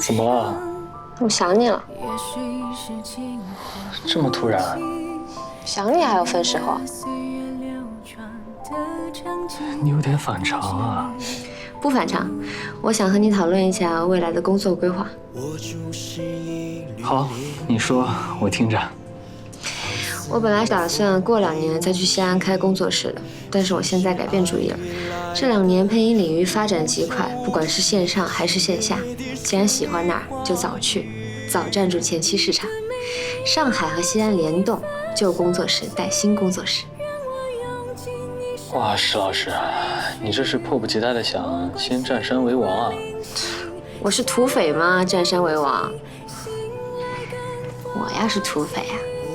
怎么了？我想你了。这么突然？想你还要分时候？你有点反常啊。不反常，我想和你讨论一下未来的工作规划。好，你说，我听着。我本来打算过两年再去西安开工作室的，但是我现在改变主意了。这两年配音领域发展极快，不管是线上还是线下，既然喜欢那儿，就早去，早占住前期市场。上海和西安联动，旧工作室带新工作室。哇，石老师，你这是迫不及待的想先占山为王啊？我是土匪吗？占山为王？我要是土匪啊！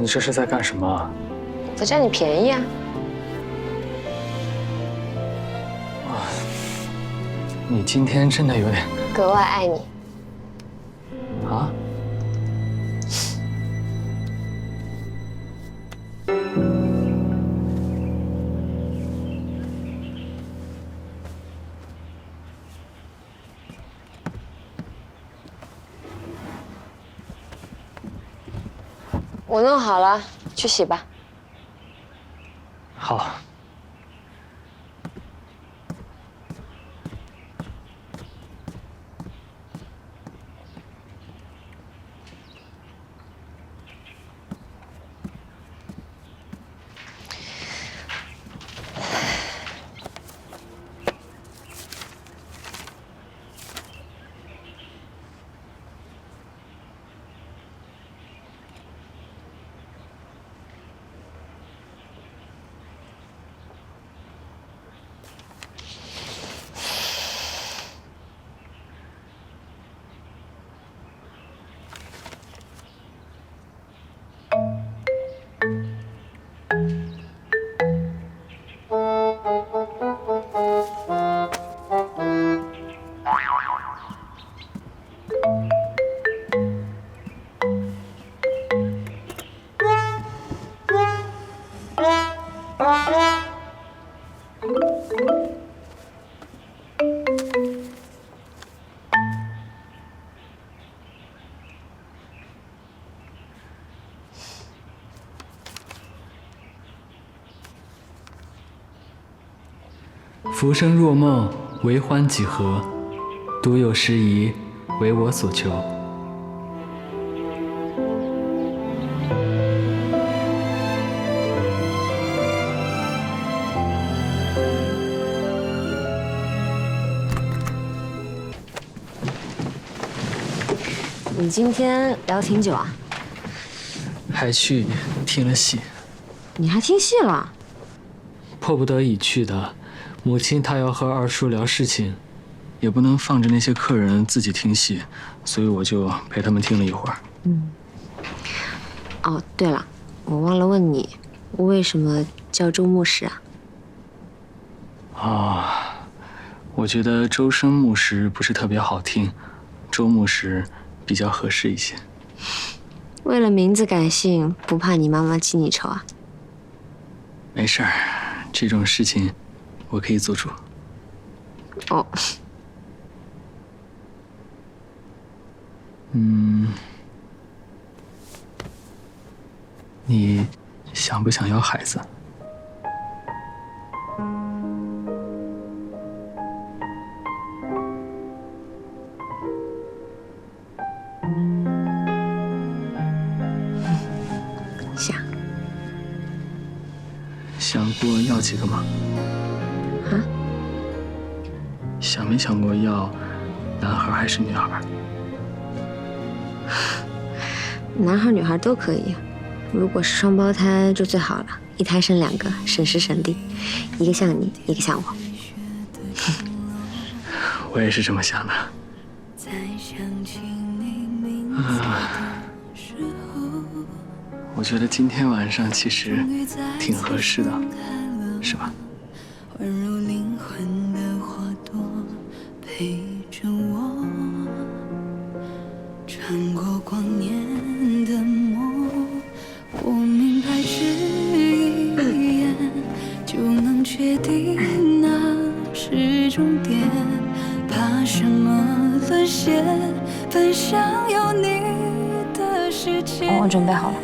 你这是在干什么？在占你便宜啊！啊，你今天真的有点格外爱你啊！我弄好了，去洗吧。好。浮生若梦，为欢几何？独有时宜，为我所求。你今天聊挺久啊？还去听了戏。你还听戏了？迫不得已去的。母亲她要和二叔聊事情，也不能放着那些客人自己听戏，所以我就陪他们听了一会儿。嗯。哦，对了，我忘了问你，为什么叫周牧师啊？啊，我觉得周生牧师不是特别好听，周牧师比较合适一些。为了名字改姓，不怕你妈妈记你仇啊？没事儿，这种事情。我可以做主。哦。嗯，你想不想要孩子？想。想过要几个吗？想没想过要男孩还是女孩？男孩女孩都可以，如果是双胞胎就最好了，一胎生两个，省时省力，一个像你，一个像我。我也是这么想的。啊我觉得今天晚上其实挺合适的，是吧？穿过光年的梦，我明白只一眼就能确定那是终点。怕什么有你的世界。我准备好了。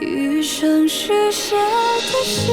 余生许下的誓